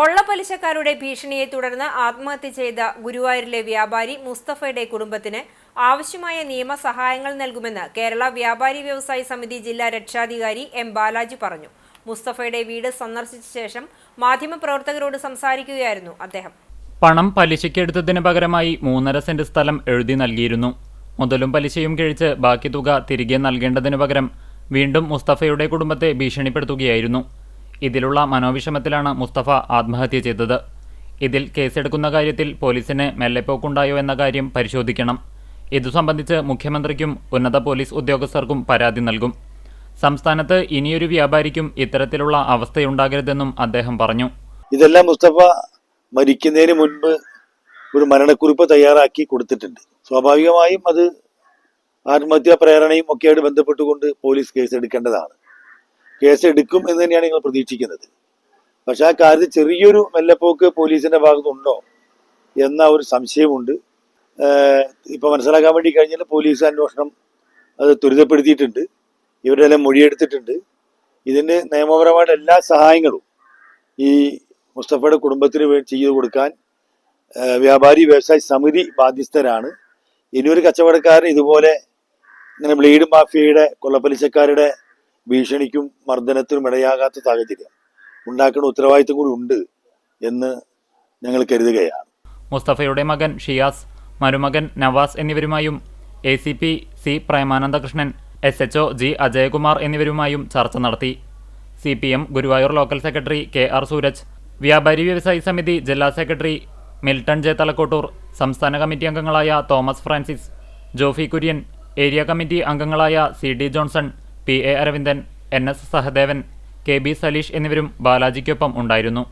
കൊള്ളപ്പലിശക്കാരുടെ ഭീഷണിയെ തുടർന്ന് ആത്മഹത്യ ചെയ്ത ഗുരുവായൂരിലെ വ്യാപാരി മുസ്തഫയുടെ കുടുംബത്തിന് ആവശ്യമായ നിയമ സഹായങ്ങൾ നൽകുമെന്ന് കേരള വ്യാപാരി വ്യവസായി സമിതി ജില്ലാ രക്ഷാധികാരി എം ബാലാജി പറഞ്ഞു. മുസ്തഫയുടെ വീട് സന്ദർശിച്ച ശേഷം മാധ്യമപ്രവർത്തകരോട് സംസാരിക്കുകയായിരുന്നു അദ്ദേഹം. പണം പലിശയ്ക്കെടുത്തതിന് പകരമായി മൂന്നര സെന്റ് സ്ഥലം എഴുതി നൽകിയിരുന്നു. മുതലും പലിശയും കഴിച്ച് ബാക്കി തുക തിരികെ നൽകേണ്ടതിന് പകരം വീണ്ടും മുസ്തഫയുടെ കുടുംബത്തെ ഭീഷണിപ്പെടുത്തുകയായിരുന്നു. ഇതിലുള്ള മനോവിഷമത്തിലാണ് മുസ്തഫ ആത്മഹത്യ ചെയ്തത്. ഇതിൽ കേസെടുക്കുന്ന കാര്യത്തിൽ പോലീസിന് മെല്ലെപ്പോക്കുണ്ടായോ എന്ന കാര്യം പരിശോധിക്കണം. ഇതു സംബന്ധിച്ച് മുഖ്യമന്ത്രിക്കും ഉന്നത പോലീസ് ഉദ്യോഗസ്ഥർക്കും പരാതി നൽകും. സംസ്ഥാനത്ത് ഇനിയൊരു വ്യാപാരിക്കും ഇത്തരത്തിലുള്ള അവസ്ഥയുണ്ടാകരുതെന്നും അദ്ദേഹം പറഞ്ഞു. ഇതെല്ലാം മുസ്തഫ മരിക്കുന്നതിന് മുൻപ് ഒരു മരണക്കുറിപ്പ് തയ്യാറാക്കി കൊടുത്തിട്ടുണ്ട്. സ്വാഭാവികമായും അത് ആത്മഹത്യാ പ്രേരണയും ഒക്കെയായിട്ട് ബന്ധപ്പെട്ടുകൊണ്ട് പോലീസ് കേസ് എടുക്കേണ്ടതാണ് കേസ് എടുക്കും എന്ന് തന്നെയാണ് നിങ്ങൾ പ്രതീക്ഷിക്കുന്നത്. പക്ഷെ ആ കാര്യത്തിൽ ചെറിയൊരു മെല്ലപ്പോക്ക് പോലീസിന്റെ ഭാഗത്തുണ്ടോ എന്ന ഒരു സംശയമുണ്ട്. ഇപ്പൊ മനസ്സിലാക്കാൻ വേണ്ടി കഴിഞ്ഞാൽ പോലീസ് അന്വേഷണം അത് ത്വരിതപ്പെടുത്തിയിട്ടുണ്ട്. ഇവരുടെ എല്ലാം മൊഴിയെടുത്തിട്ടുണ്ട്. ഇതിന് നിയമപരമായിട്ട് എല്ലാ സഹായങ്ങളും ഈ മുസ്തഫയുടെ കുടുംബത്തിന് വേണ്ടി ചെയ്തു കൊടുക്കാൻ വ്യാപാരി വ്യവസായ സമിതി ബാധ്യസ്ഥരാണ്. ഇനിയൊരു കച്ചവടക്കാരൻ ഇതുപോലെ ഇങ്ങനെ ബ്ലീഡ് മാഫിയയുടെ കൊള്ളപ്പലിശക്കാരുടെ ഭീഷണിക്കും മർദ്ദനത്തിനും ഇടയാകാത്ത സാഹചര്യം. ഉണ്ടാക്കുന്ന ഉത്തരവാദിത്വം കൂടി ഉണ്ട് എന്ന് ഞങ്ങൾ കരുതുകയാണ്. മുസ്തഫയുടെ മകൻ ഷിയാസ് മരുമകൻ നവാസ് എന്നിവരുമായും A C P C Premanandakrishnan S H O G Ajayakumar എന്നിവരുമായും ചർച്ച നടത്തി. C P M Guruvayur local secretary K R Sooraj വ്യാപാരി വ്യവസായി സമിതി ജില്ലാ സെക്രട്ടറി മിൽട്ടൺ ജെ തലക്കോട്ടൂർ സംസ്ഥാന കമ്മിറ്റി അംഗങ്ങളായ Thomas Francis Jofy Kurian area committee അംഗങ്ങളായ C D Johnson P A Aravindan N S Sahadevan K B Saleesh എന്നിവരും ബാലാജിക്കൊപ്പം ഉണ്ടായിരുന്നു.